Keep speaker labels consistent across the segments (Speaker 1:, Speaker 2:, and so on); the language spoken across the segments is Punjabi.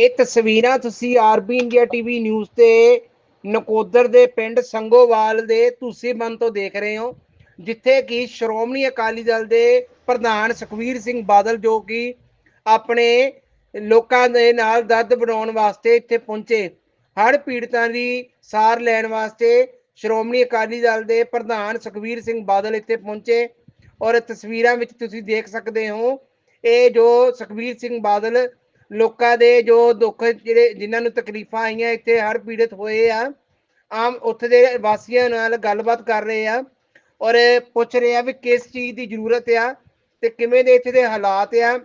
Speaker 1: ਇਹ ਤਸਵੀਰਾਂ ਤੁਸੀਂ ਆਰਬੀ ਇੰਡੀਆ ਟੀਵੀ ਨਿਊਜ਼ ਤੇ ਨਕੋਦਰ ਦੇ ਪਿੰਡ ਸੰਗੋਵਾਲ ਦੇ ਤੁਸੀਬੰਦ ਤੋਂ ਦੇਖ ਰਹੇ ਹੋ, ਜਿੱਥੇ ਕਿ ਸ਼੍ਰੋਮਣੀ ਅਕਾਲੀ ਦਲ ਦੇ ਪ੍ਰਧਾਨ ਸੁਖਵੀਰ ਸਿੰਘ ਬਾਦਲ ਜੋ ਕਿ ਆਪਣੇ ਲੋਕਾਂ ਦੇ ਨਾਲ ਦਰਦ ਬਣਾਉਣ ਵਾਸਤੇ ਇੱਥੇ ਪਹੁੰਚੇ। ਹੜ੍ਹ ਪੀੜਤਾਂ ਦੀ ਸਾਰ ਲੈਣ ਵਾਸਤੇ ਸ਼੍ਰੋਮਣੀ ਅਕਾਲੀ ਦਲ ਦੇ ਪ੍ਰਧਾਨ ਸੁਖਵੀਰ ਸਿੰਘ ਬਾਦਲ ਇੱਥੇ ਪਹੁੰਚੇ ਔਰ ਤਸਵੀਰਾਂ ਵਿੱਚ ਤੁਸੀਂ ਦੇਖ ਸਕਦੇ ਹੋ, ਇਹ ਜੋ ਸੁਖਵੀਰ ਸਿੰਘ ਬਾਦਲ ਲੋਕਾਂ ਦੇ ਜੋ ਦੁੱਖ ਜਿਹੜੇ ਜਿਨ੍ਹਾਂ ਨੂੰ ਤਕਲੀਫਾਂ ਆਈਆਂ ਇੱਥੇ, ਹਰ ਪੀੜਤ ਹੋਏ ਆ, ਆਮ ਉੱਥੇ ਦੇ ਵਾਸੀਆਂ ਨਾਲ ਗੱਲਬਾਤ ਕਰ ਰਹੇ ਆ ਔਰ ਪੁੱਛ ਰਹੇ ਆ ਵੀ ਕਿਸ ਚੀਜ਼ ਦੀ ਜ਼ਰੂਰਤ ਆ ਤੇ ਕਿਵੇਂ ਦੇ ਇੱਥੇ ਦੇ ਹਾਲਾਤ ਆ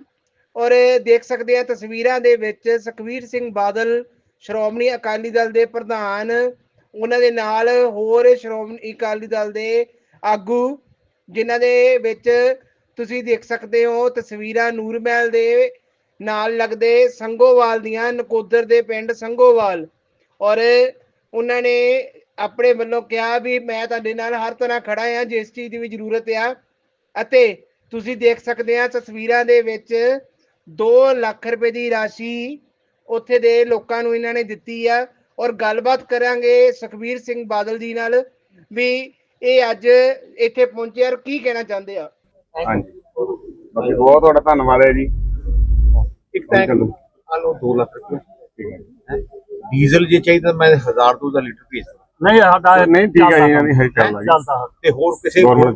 Speaker 1: ਔਰ ਦੇਖ ਸਕਦੇ ਆ ਤਸਵੀਰਾਂ ਦੇ ਵਿੱਚ ਸੁਖਵੀਰ ਸਿੰਘ ਬਾਦਲ, ਸ਼੍ਰੋਮਣੀ ਅਕਾਲੀ ਦਲ ਦੇ ਪ੍ਰਧਾਨ, ਉਹਨਾਂ ਦੇ ਨਾਲ ਹੋਰ ਸ਼੍ਰੋਮਣੀ ਅਕਾਲੀ ਦਲ ਦੇ ਆਗੂ, ਜਿਨ੍ਹਾਂ ਦੇ ਵਿੱਚ ਤੁਸੀਂ ਦੇਖ ਸਕਦੇ ਹੋ ਤਸਵੀਰਾਂ ਨੂਰਮਹਿਲ ਦੇ ਨਾਲ ਲੱਗਦੇ ਸੰਗੋਵਾਲ ਦੀਆਂ ਨਕੋਦਰ ਦੇ ਪਿੰਡ ਸੰਗੋਵਾਲ। ਔਰ ਉਹਨਾਂ ਨੇ ਆਪਣੇ ਵੱਲੋਂ ਕਿਹਾ ਵੀ ਮੈਂ ਤੁਹਾਡੇ ਨਾਲ ਹਰ ਤਰ੍ਹਾਂ ਖੜਾ ਆ ਜਿਸ ਚੀਜ਼ ਦੀ ਵੀ ਜ਼ਰੂਰਤ ਆ। ਅਤੇ ਤੁਸੀਂ ਦੇਖ ਸਕਦੇ ਆ, ਤਸਵੀਰਾਂ ਦੇ ਵਿੱਚ 2 ਲੱਖ ਰੁਪਏ ਦੀ ਰਾਸ਼ੀ ਉੱਥੇ ਦੇ ਲੋਕਾਂ ਨੂੰ ਇਹਨਾਂ ਨੇ ਦਿੱਤੀ ਆ। ਔਰ ਗੱਲਬਾਤ ਕਰਾਂਗੇ ਸੁਖਬੀਰ ਸਿੰਘ ਬਾਦਲ ਜੀ ਨਾਲ ਵੀ ਇਹ ਅੱਜ ਇੱਥੇ ਪਹੁੰਚੇ ਔਰ ਕੀ ਕਹਿਣਾ ਚਾਹੁੰਦੇ ਆ?
Speaker 2: ਹਾਂਜੀ। ਬਹੁਤ ਤੁਹਾਡਾ ਧੰਨਵਾਦ ਹੈ ਜੀ।
Speaker 3: ਆ ਲਓ 2 ਲੱਖ ਰੁਪਏ
Speaker 2: ਹੈ।
Speaker 3: ਡੀਜ਼ਲ ਜੇ ਚਾਹੀਦਾ ਮੈਂ 1000 ਤੋਂ ਦਾ ਲੀਟਰ ਭੇਜ ਦਿੰਦਾ।
Speaker 4: ਨਹੀਂ ਸਾਡਾ
Speaker 2: ਨਹੀਂ ਠੀਕ ਹੈ ਜੀ ਹੈ। ਚੱਲਦਾ
Speaker 4: ਹੈ।
Speaker 3: ਤੇ ਹੋਰ ਕਿਸੇ ਹੋਰ।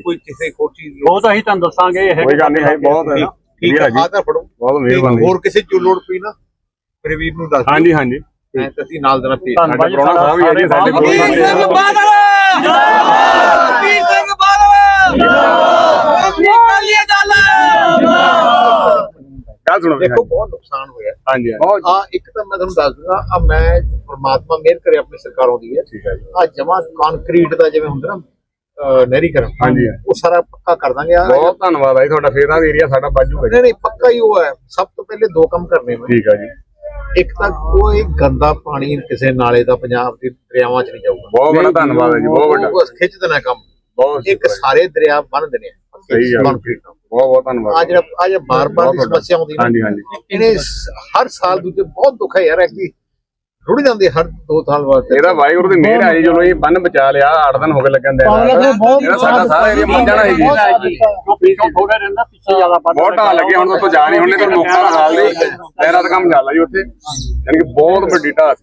Speaker 3: ਕੋਈ ਕਿਸੇ ਹੋਰ ਚੀਜ਼
Speaker 4: ਉਹ ਤਾਂ ਅਸੀਂ ਤੁਹਾਨੂੰ ਦੱਸਾਂਗੇ ਇਹ
Speaker 2: ਕੋਈ ਗੱਲ ਨਹੀਂ ਹੈ ਬਹੁਤ ਹੈ
Speaker 3: ਠੀਕ ਹੈ
Speaker 2: ਜੀ।
Speaker 3: ਆ ਤਾਂ ਫੜੋ।
Speaker 2: ਬਹੁਤ ਮਿਹਰਬਾਨੀ
Speaker 3: ਹੋਰ ਕਿਸੇ ਜੋ ਲੋੜ ਪਈ ਨਾ ਮੇਰੇ ਵੀਰ ਨੂੰ ਦੱਸ
Speaker 2: ਹਾਂਜੀ ਹਾਂਜੀ।
Speaker 3: ਮੈਂ ਤਾਂ ਅਸੀਂ ਨਾਲ ਦੇਣਾ
Speaker 4: ਧੰਨਵਾਦ
Speaker 2: ਸਾਡੇ ਪ੍ਰਾਹੁਣਾ ਸਾਹਿਬ ਵੀ ਹੈ ਜੀ, ਸਾਡੇ ਕੋਲ ਸਾਡੇ
Speaker 4: ਬਾਦਲ।
Speaker 2: ਬਾਦਲ। ਗੱਲ ਸੁਣੋ
Speaker 3: ਦੇਖੋ ਬਹੁਤ ਨੁਕਸਾਨ ਹੋਇਆ।
Speaker 2: ਹਾਂਜੀ
Speaker 3: ਆ ਇੱਕ ਤਾਂ ਮੈਂ ਤੁਹਾਨੂੰ ਦੱਸ ਦਿੰਦਾ ਆ ਮੈਂ ਪ੍ਰਮਾਤਮਾ ਮਿਹਰ ਕਰੇ ਆਪਣੀ ਸਰਕਾਰ ਆਉਂਦੀ ਹੈ
Speaker 2: ਠੀਕ ਹੈ ਜੀ।
Speaker 3: ਆ ਜਮਾ ਕੰਕਰੀਟ ਦਾ ਜਿਵੇਂ ਹੁੰਦਾ ਨਾ ਨਹਿਰੀਕਰਨ
Speaker 2: ਹਾਂਜੀ।
Speaker 3: ਉਹ ਸਾਰਾ ਪੱਕਾ ਕਰ ਦਾਂਗੇ। ਆ
Speaker 2: ਬਹੁਤ ਧੰਨਵਾਦ ਹੈ ਜੀ ਤੁਹਾਡਾ ਫੇਰ ਦਾ ਏਰੀਆ ਸਾਡਾ ਬਾਜੂਗਾ
Speaker 3: ਨਹੀਂ ਨਹੀਂ ਪੱਕਾ ਹੀ ਉਹ ਹੈ। ਸਭ ਤੋਂ ਪਹਿਲੇ ਦੋ ਕੰਮ ਕਰਨੇ ਨੇ
Speaker 2: ਠੀਕ ਹੈ ਜੀ।
Speaker 3: ਇੱਕ ਤਾਂ ਕੋਈ ਗੰਦਾ ਪਾਣੀ ਕਿਸੇ ਨਾਲੇ ਦਾ ਪੰਜਾਬ ਦੇ ਦਰਿਆਵਾਂ 'ਚ ਨਹੀਂ ਜਾਊਗਾ।
Speaker 2: ਬਹੁਤ ਬੜਾ ਧੰਨਵਾਦ ਹੈ ਜੀ ਬਹੁਤ ਵੱਡਾ।
Speaker 3: ਖਿੱਚ ਦੇਣਾ ਕੰਮ।
Speaker 2: ਬਹੁਤ
Speaker 3: ਇੱਕ ਸਾਰੇ ਦਰਿਆ ਬੰਨ ਦੇਣੇ ਆ।
Speaker 2: ਸਹੀ ਗੱਲ।
Speaker 3: ਕੰਕਰੀਟ
Speaker 2: ਬਹੁਤ ਬਹੁਤ ਧੰਨਵਾਦ।
Speaker 3: ਆ ਜਿਹੜਾ ਆ ਜਿਹੜਾ ਬਾਰ-ਬਾਰ ਦੀ। ਸਮੱਸਿਆ ਆਉਂਦੀ ਨਾ,
Speaker 2: ਹਾਂਜੀ ਹਾਂਜੀ।
Speaker 3: ਇਹਨੇ ਸ- ਹਰ ਸਾਲ ਦੂਜੇ ਬਹੁਤ ਦੁੱਖ ਹੈ ਯਾਰ ਕਿ ਰੁੜ ਜਾਂਦੇ ਹਰ ਦੋ ਸਾਲ ਬਾਅਦ।
Speaker 2: ਇਹਦਾ ਵਾਹਿਗੁਰੂ ਦੀ ਮਿਹਰ ਹੈ ਜੀ ਚਲੋ ਇਹ ਬੰਨ ਬਚਾ ਲਿਆ 8 ਦਿਨ ਹੋ ਗਏ ਲੱਗਣ ਦੇ। ਸਾਡਾ ਸਾਰਾ ਏਰੀਆ ਮੰਨ ਜਾਣਾ ਹੈ। ਜੀ
Speaker 4: ਥੋੜਾ ਰਹਿੰਦਾ ਪਿੱਛੇ ਜ਼ਿਆਦਾ ਵੱਧ
Speaker 2: ਬਹੁਤ ਢਾਲ ਲੱਗੇ ਹੁਣ ਤੋਂ ਜਾ ਨਹੀਂ ਹੁੰਦੇ ਤਾਂ ਮੌਕਾ ਹਾਲ ਨਹੀਂ ਪੈਰਾਂ ਦਾ ਕੰਮ ਚੱਲਦਾ ਜੀ ਉੱਥੇ। ਯਾਨੀ ਕਿ ਬਹੁਤ ਵੱਡੀ ਢਾਲ।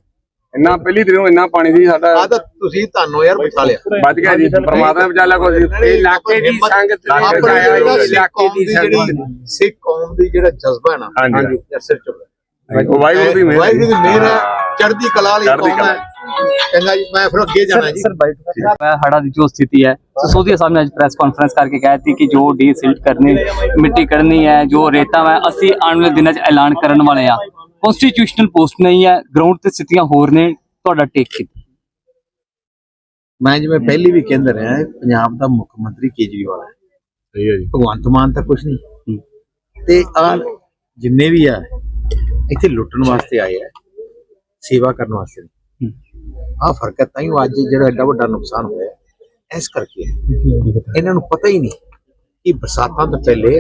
Speaker 2: ਇੰਨਾ ਪਹਿਲੀ ਦਿਨੋਂ ਇੰਨਾ ਪਾਣੀ ਸੀ ਸਾਡਾ
Speaker 3: ਆ ਤਾਂ ਤੁਸੀਂ ਤੁਹਾਨੂੰ ਯਾਰ ਬਚਾ ਲਿਆ
Speaker 2: ਬਚ ਗਿਆ ਜੀ ਪਰਮਾਤਮਾ ਨੇ ਬਚਾ ਲਿਆ ਕੁਝ
Speaker 3: ਇਲਾਕੇ ਦੀ ਸੰਗਤ
Speaker 2: ਆਪਣੇ
Speaker 3: ਇਲਾਕੇ
Speaker 2: ਇਲਾਕੇ
Speaker 3: ਦੀ ਜਿਹੜੀ ਸਿੱਖ ਕੌਮ ਦੀ ਜਿਹੜਾ ਜਜ਼ਬਾ ਹੈ ਨਾ
Speaker 2: ਹਾਂਜੀ।
Speaker 3: ਯਾਰ ਸਿਰ ਚੁੱਕ
Speaker 2: ਉਹ ਵਾਹਿਗੁਰੂ ਦੀ ਮਿਹਰ ਹੈ
Speaker 3: ਵਾਹਿਗੁਰੂ ਦੀ ਮਿਹਰ ਹੈ ਚੜ੍ਹਦੀ ਕਲਾ ਲਈ
Speaker 2: ਚੜ੍ਹਦੀ
Speaker 3: ਕੌਮ ਹੈ ਚੰਗਾ ਜੀ ਮੈਂ ਫਿਰ ਅੱਗੇ ਜਾਣਾ ਜੀ
Speaker 5: मैं हड़ा की जो स्थिति है तो सोधिया साहब ने आज प्रेस कॉन्फ्रेंस करके कहा थी कि जो डी सिल्ट करनी मिट्टी करनी है जो रेता है ਅਸੀਂ ਆਉਣ ਵਾਲੇ ਦਿਨਾਂ 'ਚ ਐਲਾਨ ਕਰਨ ਵਾਲੇ ਆ ਕਨਸਟੀਟਿਊਸ਼ਨਲ ਪੋਸਟ ਨਹੀਂ ਹੈ ਗਰਾਊਂਡ ਤੇ ਸਥਿਤੀਆਂ ਹੋਰ ਨੇ ਤੁਹਾਡਾ ਟੇਕ ਕੀ?
Speaker 3: ਮੈਂ ਜਿਵੇਂ ਪਹਿਲੀ ਵੀ ਕਹਿੰਦਾ ਰਿਹਾ ਪੰਜਾਬ ਦਾ ਮੁੱਖ ਮੰਤਰੀ ਕੇਜਰੀਵਾਲ ਹੈ।
Speaker 2: ਸਹੀ ਹੈ ਜੀ।
Speaker 3: ਭਗਵੰਤ ਮਾਨ ਤਾਂ ਕੁਝ ਨਹੀਂ। ਤੇ ਆ ਜਿੰਨੇ ਵੀ ਆ ਇੱਥੇ ਲੁੱਟਣ ਵਾਸਤੇ ਆਏ ਆ ਸੇਵਾ ਕਰਨ ਵਾਸਤੇ। ਆ ਫ਼ਰਕ ਹੈ ਤਾਂ ਹੀ ਅੱਜ ਜਿਹੜਾ ਐਡਾ ਵੱਡਾ ਨੁਕਸਾਨ ਹੋਇਆ ਇਸ ਕਰਕੇ ਇਹਨਾਂ ਨੂੰ ਪਤਾ ਹੀ ਨਹੀਂ ਕਿ ਬਰਸਾਤਾਂ ਤੋਂ ਪਹਿਲੇ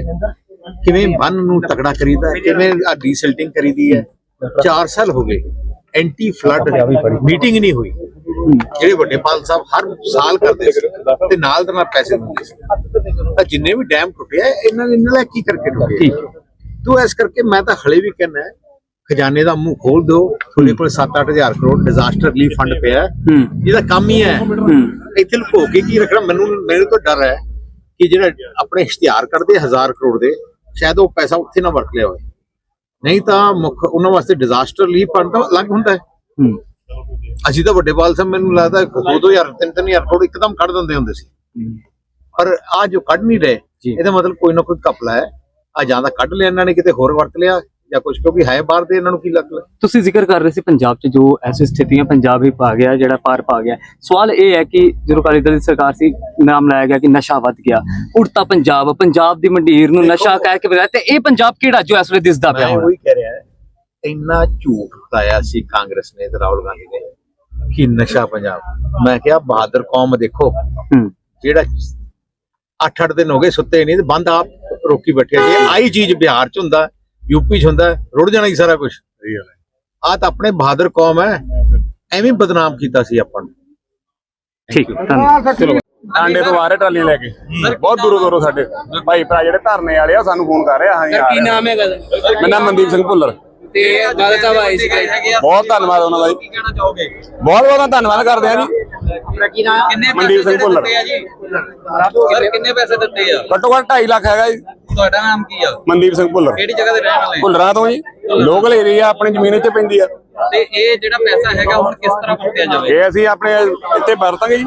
Speaker 3: ਕਿਵੇਂ ਬੰਨ ਨੂੰ ਤਕੜਾ ਕਰੀਦਾ ਕਿਵੇਂ ਆ ਡੀਸਿਲਟਿੰਗ ਕਰੀਦੀ ਹੈ? 4 ਸਾਲ ਹੋ ਗਏ ਐਂਟੀ ਫਲੱਡ ਮੀਟਿੰਗ ਨਹੀਂ ਹੋਈ। ਜਿਹੜੇ ਵੱਡੇ ਪਾਲ ਸਾਹਿਬ ਹਰ ਸਾਲ ਕਰਦੇ ਸੀ ਤੇ ਨਾਲ ਦੇ ਨਾਲ ਪੈਸੇ ਦਿੰਦੇ ਸੀ। ਤਾਂ ਜਿੰਨੇ ਵੀ ਡੈਮ ਟੁੱਟਿਆ ਇਹਨਾਂ ਨੇ ਇਹਨਾਂ ਨਾਲ ਕੀ ਕਰਕੇ ਟੁੱਟੇ ਤੋ ਇਸ ਕਰਕੇ ਮੈਂ ਤਾਂ ਹਲੇ ਵੀ ਕਹਿੰਦਾ ਖਜ਼ਾਨੇ ਦਾ ਮੂੰਹ ਖੋਲ ਦਿਓ ਤੁਹਾਡੇ ਕੋਲ 7-8000 ਕਰੋੜ ਡਿਜ਼ਾਸਟਰ ਰਿਲੀਫ ਫੰਡ ਪਿਆ ਜਿਹਦਾ ਕੰਮ ਹੀ ਹੈ। ਇੱਥੇ ਲੁਕੋ ਕੇ ਕੀ ਰੱਖਣਾ? ਮੈਨੂੰ ਮੈਨੂੰ ਤਾਂ ਡਰ ਹੈ ਕਿ ਜਿਹੜਾ ਆਪਣੇ ਇਸ਼ਤਿਹਾਰ ਕਰਦੇ 1000 ਕਰੋੜ ਦੇ ਸ਼ਾਇਦ ਉਹ ਪੈਸਾ ਉੱਥੇ ਨਾ ਵਰਤ ਲਿਆ ਹੋਵੇ। ਨਹੀਂ ਤਾਂ ਮੁੱਖ ਉਹਨਾਂ ਵਾਸਤੇ ਡਿਜ਼ਾਸਟਰ ਰਿਲੀਫ ਫੰਡ ਤਾਂ ਅਲੱਗ ਹੁੰਦਾ ਹੈ। ਅਸੀਂ ਤਾਂ ਵੱਡੇ ਬਾਲ ਸਾਹਿਬ ਮੈਨੂੰ ਲੱਗਦਾ 2-2000 3-3000 ਕਰੋੜ ਇੱਕਦਮ ਕੱਢ ਦਿੰਦੇ ਹੁੰਦੇ ਸੀ। ਪਰ ਆ ਜੋ ਕੱਢ ਨਹੀਂ ਰਹੇ। ਇਹਦਾ ਮਤਲਬ ਕੋਈ ਨਾ ਕੋਈ ਘਪਲਾ ਹੈ। ਆ ਜਾਂ ਤਾਂ ਕੱਢ ਲਿਆ ਇਹਨਾਂ ਨੇ ਕਿਤੇ ਹੋਰ ਵਰਤ ਲਿਆ। ਜਾਂ ਕੁਝ ਕਿਉਂਕਿ ਹੈ ਬਾਹਰ ਦੇ ਇਹਨਾਂ ਨੂੰ ਕੀ ਲੱਗ ਲਿਆ
Speaker 5: ਤੁਸੀਂ ਜ਼ਿਕਰ ਕਰ ਰਹੇ ਸੀ ਪੰਜਾਬ 'ਚ ਜੋ ਐਸੀ ਸਥਿਤੀਆਂ ਪੰਜਾਬ ਹੀ ਪਾ ਗਿਆ ਜਿਹੜਾ ਪਾਰ ਪਾ ਗਿਆ। ਸਵਾਲ ਇਹ ਹੈ ਕਿ ਜਦੋਂ ਅਕਾਲੀ ਦਲ ਦੀ ਸਰਕਾਰ ਸੀ ਨਾਮ ਲਾਇਆ ਗਿਆ ਕਿ ਨਸ਼ਾ ਵੱਧ ਗਿਆ। ਉੜਤਾ ਪੰਜਾਬ ਪੰਜਾਬ ਦੀ ਮੰਡੀਰ ਨੂੰ ਨਸ਼ਾ ਕਹਿ ਕੇ ਬਗਾਇਆ ਤੇ ਇਹ ਪੰਜਾਬ ਕਿਹੜਾ ਜੋ ਇਸ ਵੇਲੇ ਦਿਸਦਾ ਪਿਆ ਹੁਣ?
Speaker 3: ਉਹੀ ਕਹਿ ਰਿਹਾ ਇੰਨਾ ਝੂਠ ਫਲਾਇਆ ਸੀ ਕਾਂਗਰਸ ਨੇ ਤੇ ਰਾਹੁਲ ਗਾਂਧੀ ਨੇ ਕਿ ਨਸ਼ਾ ਪੰਜਾਬ। ਮੈਂ ਕਿਹਾ ਬਹਾਦਰ ਕੌਮ ਦੇਖੋ ਜਿਹੜਾ 8-8 ਦਿਨ ਹੋ ਗਏ ਸੁੱਤੇ ਨਹੀਂ ਤੇ ਬੰਦ ਆਪ ਰੋਕੀ ਬੈਠੇ ਜੇ ਆਈ ਚੀਜ਼ ਬਿਹਾਰ ਚ ਹੁੰਦਾ ਯੂਪੀ ਚ ਹੁੰਦਾ ਰੁੜ ਜਾਣਾ ਹੀ ਸਾਰਾ ਕੁਝ ਆ ਤਾਂ ਆਪਣੇ ਬਹਾਦਰ ਕੌਮ ਹੈ ਐਵੇਂ ਬਦਨਾਮ ਕੀਤਾ ਸੀ ਆਪਾਂ ਨੂੰ।
Speaker 5: ਠੀਕ ਹੈ ਧੰਨਵਾਦ।
Speaker 2: ਆਂਡੇ ਤੋਂ ਆ ਰਹੇ ਟਰਾਲੀ ਲੈ ਕੇ। ਬਹੁਤ ਦੂਰੋਂ ਦੂਰੋਂ ਸਾਡੇ ਭਾਈ ਭਰਾ ਜਿਹੜੇ ਧਰਨੇ ਵਾਲੇ ਆ ਸਾਨੂੰ ਫੋਨ ਕਰ ਰਹੇ ਆ ਹਾਂ ਆ
Speaker 6: ਕੀ। ਨਾਮ ਹੈਗਾ?
Speaker 2: ਮੇਰਾ ਨਾਮ ਮਨਦੀਪ ਸਿੰਘ ਭੁੱਲਰ।
Speaker 6: ਤੇ ਬਾਦਲ ਸਾਹਿਬ ਆਏ ਸੀ
Speaker 2: ਬਹੁਤ ਧੰਨਵਾਦ ਉਹਨਾਂ ਦਾ ਜੀ।
Speaker 6: ਕਹਿਣਾ ਚਾਹੋਗੇ
Speaker 2: ਬਹੁਤ ਬਹੁਤ ਧੰਨਵਾਦ ਕਰਦੇ ਆ ਜੀ।
Speaker 6: ਕਿੰਨੇ
Speaker 2: ਮਨਦੀਪ ਸਿੰਘ ਭੁੱਲਰ।
Speaker 6: ਕਿੰਨੇ ਪੈਸੇ ਦਿੱਤੇ ਆ?
Speaker 2: ਘੱਟੋ ਘੱਟ 2.5 ਲੱਖ ਹੈਗਾ ਜੀ।
Speaker 6: ਤੁਹਾਡਾ ਨਾਮ ਕੀ ਆ?
Speaker 2: ਮਨਦੀਪ ਸਿੰਘ ਭੁੱਲਰ।
Speaker 6: ਕਿਹੜੀ ਜਗ੍ਹਾ ਤੇ ਰਹਿਣ ਵਾਲੇ?
Speaker 2: ਭੁੱਲਰਾਂ ਤੋਂ ਜੀ। ਲੋਕਲ ਏਰੀਆ ਆਪਣੀ ਜ਼ਮੀਨ ਇੱਥੇ ਪੈਂਦੀ ਆ।
Speaker 6: ਤੇ ਇਹ ਜਿਹੜਾ ਪੈਸਾ ਹੈਗਾ ਹੁਣ ਕਿਸ ਤਰ੍ਹਾਂ ਵਰਤਿਆ ਜਾਵੇ?
Speaker 2: ਇਹ ਅਸੀਂ ਆਪਣੇ ਇੱਥੇ ਵਰਤਾਂਗੇ ਜੀ।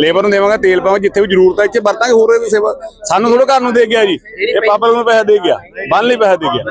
Speaker 2: ਲੇਬਰ ਨੂੰ ਦੇਵਾਂਗੇ ਤੇਲ ਪਾਵਾਂਗੇ ਜਿੱਥੇ ਵੀ ਜ਼ਰੂਰਤ ਹੈ ਇੱਥੇ ਵਰਤਾਂਗੇ ਹੋਰ ਸੇਵਾ। ਸਾਨੂੰ ਥੋੜਾ ਘਰ ਨੂੰ ਦੇ ਗਿਆ ਜੀ। ਇਹ ਪਾਪਾ ਨੂੰ ਪੈਸੇ ਦੇ ਗਿਆ। ਬੰਨ ਲਈ ਪੈਸੇ ਦੇ ਗਿਆ।